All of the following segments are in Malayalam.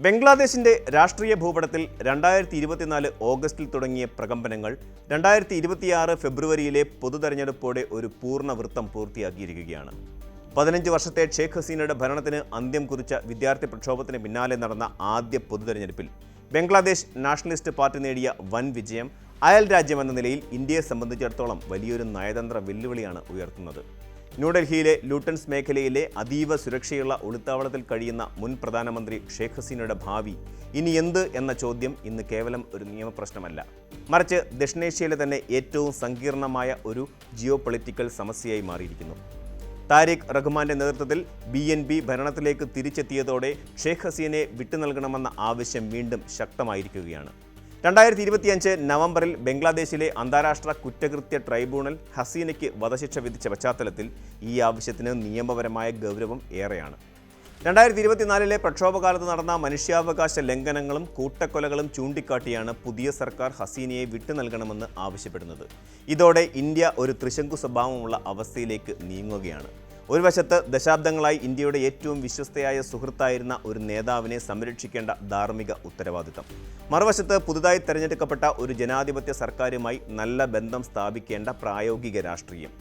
ബംഗ്ലാദേശിന്റെ രാഷ്ട്രീയ ഭൂപടത്തിൽ രണ്ടായിരത്തി ഇരുപത്തിനാല് ഓഗസ്റ്റിൽ തുടങ്ങിയ പ്രകമ്പനങ്ങൾ രണ്ടായിരത്തി ഇരുപത്തിയാറ് ഫെബ്രുവരിയിലെ പൊതുതെരഞ്ഞെടുപ്പോടെ ഒരു പൂർണ വൃത്തം പൂർത്തിയാക്കിയിരിക്കുകയാണ്. പതിനഞ്ച് വർഷത്തെ ഷേഖ് ഹസീനയുടെ ഭരണത്തിന് അന്ത്യം കുറിച്ച വിദ്യാർത്ഥി പ്രക്ഷോഭത്തിന് പിന്നാലെ നടന്ന ആദ്യ പൊതുതെരഞ്ഞെടുപ്പിൽ ബംഗ്ലാദേശ് നാഷണലിസ്റ്റ് പാർട്ടി നേടിയ വൻ വിജയം അയൽ രാജ്യമെന്ന നിലയിൽ ഇന്ത്യയെ സംബന്ധിച്ചിടത്തോളം വലിയൊരു നയതന്ത്ര വെല്ലുവിളിയാണ് ഉയർത്തുന്നത്. ന്യൂഡൽഹിയിലെ ലൂട്ടൻസ് മേഖലയിലെ അതീവ സുരക്ഷയുള്ള ഒളിത്താവളത്തിൽ കഴിയുന്ന മുൻ പ്രധാനമന്ത്രി ഷേഖ് ഹസീനയുടെ ഭാവി ഇനി എന്ത് എന്ന ചോദ്യം ഇന്ന് കേവലം ഒരു നിയമപ്രശ്നമല്ല. മറിച്ച് ദക്ഷിണേഷ്യയിലെ തന്നെ ഏറ്റവും സങ്കീർണമായ ഒരു ജിയോ പൊളിറ്റിക്കൽ സമസ്യയായി മാറിയിരിക്കുന്നു. താരിഖ് റഹ്മാന്റെ നേതൃത്വത്തിൽ ബി എൻ ബി ഭരണത്തിലേക്ക് തിരിച്ചെത്തിയതോടെ ഷേഖ് ഹസീനെ വിട്ടുനൽകണമെന്ന ആവശ്യം വീണ്ടും ശക്തമായിരിക്കുകയാണ്. രണ്ടായിരത്തി ഇരുപത്തിയഞ്ച് നവംബറിൽ ബംഗ്ലാദേശിലെ അന്താരാഷ്ട്ര കുറ്റകൃത്യ ട്രൈബ്യൂണൽ ഹസീനയ്ക്ക് വധശിക്ഷ വിധിച്ച പശ്ചാത്തലത്തിൽ ഈ ആവശ്യത്തിന് നിയമപരമായ ഗൗരവം ഏറെയാണ്. രണ്ടായിരത്തി ഇരുപത്തിനാലിലെ പ്രക്ഷോഭകാലത്ത് നടന്ന മനുഷ്യാവകാശ ലംഘനങ്ങളും കൂട്ടക്കൊലകളും ചൂണ്ടിക്കാട്ടിയാണ് പുതിയ സർക്കാർ ഹസീനയെ വിട്ടു നൽകണമെന്ന് ആവശ്യപ്പെടുന്നത്. ഇതോടെ ഇന്ത്യ ഒരു ത്രിശങ്കു സ്വഭാവമുള്ള അവസ്ഥയിലേക്ക് നീങ്ങുകയാണ്. ഒരു വശത്ത് ദശാബ്ദങ്ങളായി ഇന്ത്യയുടെ ഏറ്റവും വിശ്വസ്തയായ സുഹൃത്തായിരുന്ന ഒരു നേതാവിനെ സംരക്ഷിക്കേണ്ട ധാർമ്മിക ഉത്തരവാദിത്തം. മറുവശത്ത് പുതുതായി തെരഞ്ഞെടുക്കപ്പെട്ട ഒരു ജനാധിപത്യ സർക്കാരുമായി നല്ല ബന്ധം സ്ഥാപിക്കേണ്ട പ്രായോഗിക രാഷ്ട്രീയം.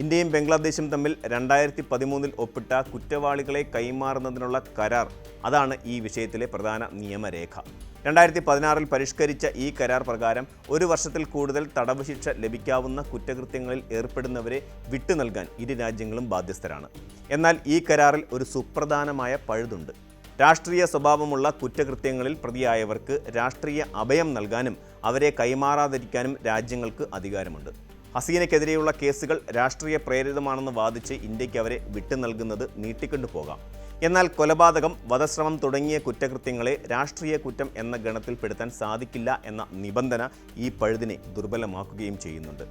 ഇന്ത്യയും ബംഗ്ലാദേശും തമ്മിൽ രണ്ടായിരത്തി പതിമൂന്നിൽ ഒപ്പിട്ട കുറ്റവാളികളെ കൈമാറുന്നതിനുള്ള കരാർ. അതാണ് ഈ വിഷയത്തിലെ പ്രധാന നിയമരേഖ. രണ്ടായിരത്തി പതിനാറിൽ പരിഷ്കരിച്ച ഈ കരാർ പ്രകാരം ഒരു വർഷത്തിൽ കൂടുതൽ തടവ് ശിക്ഷ ലഭിക്കാവുന്ന കുറ്റകൃത്യങ്ങളിൽ ഏർപ്പെടുന്നവരെ വിട്ടു നൽകാൻ ഇരു രാജ്യങ്ങളും ബാധ്യസ്ഥരാണ്. എന്നാൽ ഈ കരാറിൽ ഒരു സുപ്രധാനമായ പഴുതുണ്ട്. രാഷ്ട്രീയ സ്വഭാവമുള്ള കുറ്റകൃത്യങ്ങളിൽ പ്രതിയായവർക്ക് രാഷ്ട്രീയ അഭയം നൽകാനും അവരെ കൈമാറാതിരിക്കാനും രാജ്യങ്ങൾക്ക് അധികാരമുണ്ട്. ഹസീനയ്ക്കെതിരെയുള്ള കേസുകൾ രാഷ്ട്രീയ പ്രേരിതമാണെന്ന് വാദിച്ച് ഇന്ത്യയ്ക്ക് അവരെ വിട്ടു നൽകുന്നത് നീട്ടിക്കൊണ്ടു പോകാം. എന്നാൽ കൊലപാതകം വധശ്രമം തുടങ്ങിയ കുറ്റകൃത്യങ്ങളെ രാഷ്ട്രീയ കുറ്റം എന്ന ഗണത്തിൽപ്പെടുത്താൻ സാധിക്കില്ല എന്ന നിബന്ധന ഈ പഴുതിനെ ദുർബലമാക്കുകയും ചെയ്യുന്നുണ്ട്.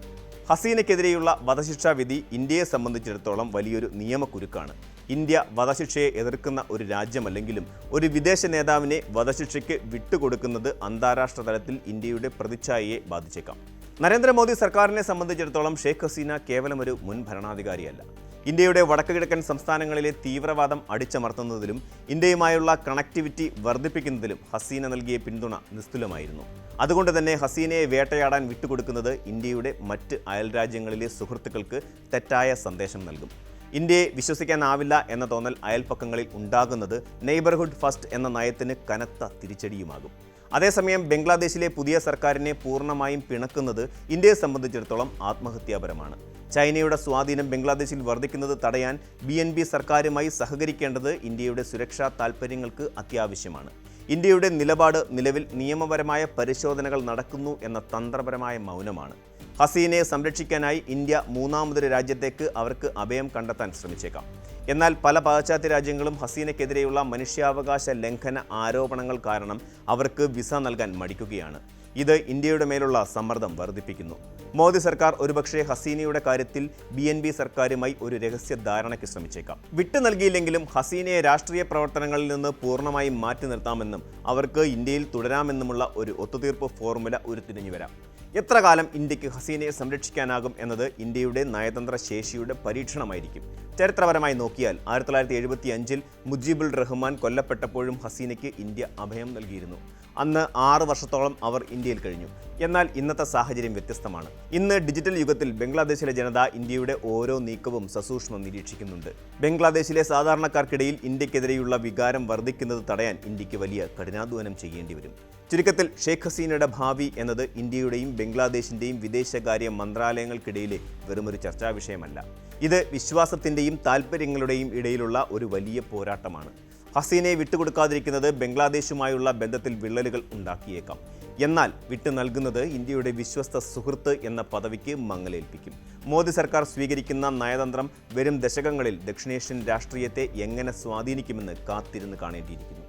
ഹസീനയ്ക്കെതിരെയുള്ള വധശിക്ഷാ വിധി ഇന്ത്യയെ സംബന്ധിച്ചിടത്തോളം വലിയൊരു നിയമക്കുരുക്കാണ്. ഇന്ത്യ വധശിക്ഷയെ എതിർക്കുന്ന ഒരു രാജ്യമല്ലെങ്കിലും ഒരു വിദേശ നേതാവിനെ വധശിക്ഷയ്ക്ക് വിട്ടുകൊടുക്കുന്നത് അന്താരാഷ്ട്ര തലത്തിൽ ഇന്ത്യയുടെ പ്രതിച്ഛായയെ ബാധിച്ചേക്കാം. നരേന്ദ്രമോദി സർക്കാരിനെ സംബന്ധിച്ചിടത്തോളം ഷെയ്ഖ് ഹസീന കേവലം ഒരു മുൻ ഭരണാധികാരിയല്ല. ഇന്ത്യയുടെ വടക്കു കിഴക്കൻ സംസ്ഥാനങ്ങളിലെ തീവ്രവാദം അടിച്ചമർത്തുന്നതിലും ഇന്ത്യയുമായുള്ള കണക്ടിവിറ്റി വർദ്ധിപ്പിക്കുന്നതിലും ഹസീന നൽകിയ പിന്തുണ നിസ്തുലമായിരുന്നു. അതുകൊണ്ട് തന്നെ ഹസീനയെ വേട്ടയാടാൻ വിട്ടുകൊടുക്കുന്നത് ഇന്ത്യയുടെ മറ്റ് അയൽരാജ്യങ്ങളിലെ സുഹൃത്തുക്കൾക്ക് തെറ്റായ സന്ദേശം നൽകും. ഇന്ത്യയെ വിശ്വസിക്കാനാവില്ല എന്ന തോന്നൽ അയൽപ്പക്കങ്ങളിൽ ഉണ്ടാകുന്നത് നെയ്ബർഹുഡ് ഫസ്റ്റ് എന്ന നയത്തിന് കനത്ത തിരിച്ചടിയുമാകും. അതേസമയം ബംഗ്ലാദേശിലെ പുതിയ സർക്കാരിനെ പൂർണമായും പിണക്കുന്നത് ഇന്ത്യയെ സംബന്ധിച്ചിടത്തോളം ആത്മഹത്യാപരമാണ്. ചൈനയുടെ സ്വാധീനം ബംഗ്ലാദേശിൽ വർദ്ധിക്കുന്നത് തടയാൻ ബി എൻ ബി സർക്കാരുമായി സഹകരിക്കേണ്ടത് ഇന്ത്യയുടെ സുരക്ഷാ താൽപ്പര്യങ്ങൾക്ക് അത്യാവശ്യമാണ്. ഇന്ത്യയുടെ നിലപാട് നിലവിൽ നിയമപരമായ പരിശോധനകൾ നടക്കുന്നു എന്ന തന്ത്രപരമായ മൗനമാണ്. ഹസീനയെ സംരക്ഷിക്കാനായി ഇന്ത്യ മൂന്നാമതൊരു രാജ്യത്തേക്ക് അവർക്ക് അഭയം കണ്ടെത്താൻ ശ്രമിച്ചേക്കാം. എന്നാൽ പല പാശ്ചാത്യ രാജ്യങ്ങളും ഹസീനയ്ക്കെതിരെയുള്ള മനുഷ്യാവകാശ ലംഘന ആരോപണങ്ങൾ കാരണം അവർക്ക് വിസ നൽകാൻ മടിക്കുകയാണ്. ഇത് ഇന്ത്യയുടെ മേലുള്ള സമ്മർദ്ദം വർദ്ധിപ്പിക്കുന്നു. മോദി സർക്കാർ ഒരുപക്ഷെ ഹസീനയുടെ കാര്യത്തിൽ ബി എൻ ബി സർക്കാരുമായി ഒരു രഹസ്യ ധാരണയ്ക്ക് ശ്രമിച്ചേക്കാം. വിട്ടു നൽകിയില്ലെങ്കിലും ഹസീനയെ രാഷ്ട്രീയ പ്രവർത്തനങ്ങളിൽ നിന്ന് പൂർണമായും മാറ്റി നിർത്താമെന്നും അവർക്ക് ഇന്ത്യയിൽ തുടരാമെന്നുമുള്ള ഒരു ഒത്തുതീർപ്പ് ഫോർമുല ഉരുത്തിരിഞ്ഞു വരാം. എത്ര കാലം ഇന്ത്യയ്ക്ക് ഹസീനയെ സംരക്ഷിക്കാനാകും എന്നത് ഇന്ത്യയുടെ നയതന്ത്ര ശേഷിയുടെ പരീക്ഷണമായിരിക്കും. ചരിത്രപരമായി നോക്കിയാൽ ആയിരത്തി തൊള്ളായിരത്തി എഴുപത്തി അഞ്ചിൽ മുജീബുൾ റഹ്മാൻ കൊല്ലപ്പെട്ടപ്പോഴും ഹസീനയ്ക്ക് ഇന്ത്യ അഭയം നൽകിയിരുന്നു. അന്ന് ആറ് വർഷത്തോളം അവർ ഇന്ത്യയിൽ കഴിഞ്ഞു. എന്നാൽ ഇന്നത്തെ സാഹചര്യം വ്യത്യസ്തമാണ്. ഇന്ന് ഡിജിറ്റൽ യുഗത്തിൽ ബംഗ്ലാദേശിലെ ജനത ഇന്ത്യയുടെ ഓരോ നീക്കവും സസൂക്ഷ്മം നിരീക്ഷിക്കുന്നുണ്ട്. ബംഗ്ലാദേശിലെ സാധാരണക്കാർക്കിടയിൽ ഇന്ത്യക്കെതിരെയുള്ള വികാരം വർദ്ധിക്കുന്നത് തടയാൻ ഇന്ത്യയ്ക്ക് വലിയ കഠിനാധ്വാനം ചെയ്യേണ്ടി വരും. ചുരുക്കത്തിൽ ഷെയ്ഖ് ഹസീനയുടെ ഭാവി എന്നത് ഇന്ത്യയുടെയും ബംഗ്ലാദേശിന്റെയും വിദേശകാര്യ മന്ത്രാലയങ്ങൾക്കിടയിലെ വെറുമൊരു ചർച്ചാ വിഷയമല്ല. ഇത് വിശ്വാസത്തിന്റെയും താല്പര്യങ്ങളുടെയും ഇടയിലുള്ള ഒരു വലിയ പോരാട്ടമാണ്. ഹസീനയെ വിട്ടുകൊടുക്കാതിരിക്കുന്നത് ബംഗ്ലാദേശുമായുള്ള ബന്ധത്തിൽ വിള്ളലുകൾ ഉണ്ടാക്കിയേക്കാം. എന്നാൽ വിട്ടു നൽകുന്നത് ഇന്ത്യയുടെ വിശ്വസ്ത സുഹൃത്ത് എന്ന പദവിക്ക് മങ്ങലേൽപ്പിക്കും. മോദി സർക്കാർ സ്വീകരിക്കുന്ന നയതന്ത്രം വരും ദശകങ്ങളിൽ ദക്ഷിണേഷ്യൻ രാഷ്ട്രീയത്തെ എങ്ങനെ സ്വാധീനിക്കുമെന്ന് കാത്തിരുന്ന് കാണേണ്ടിയിരിക്കുന്നു.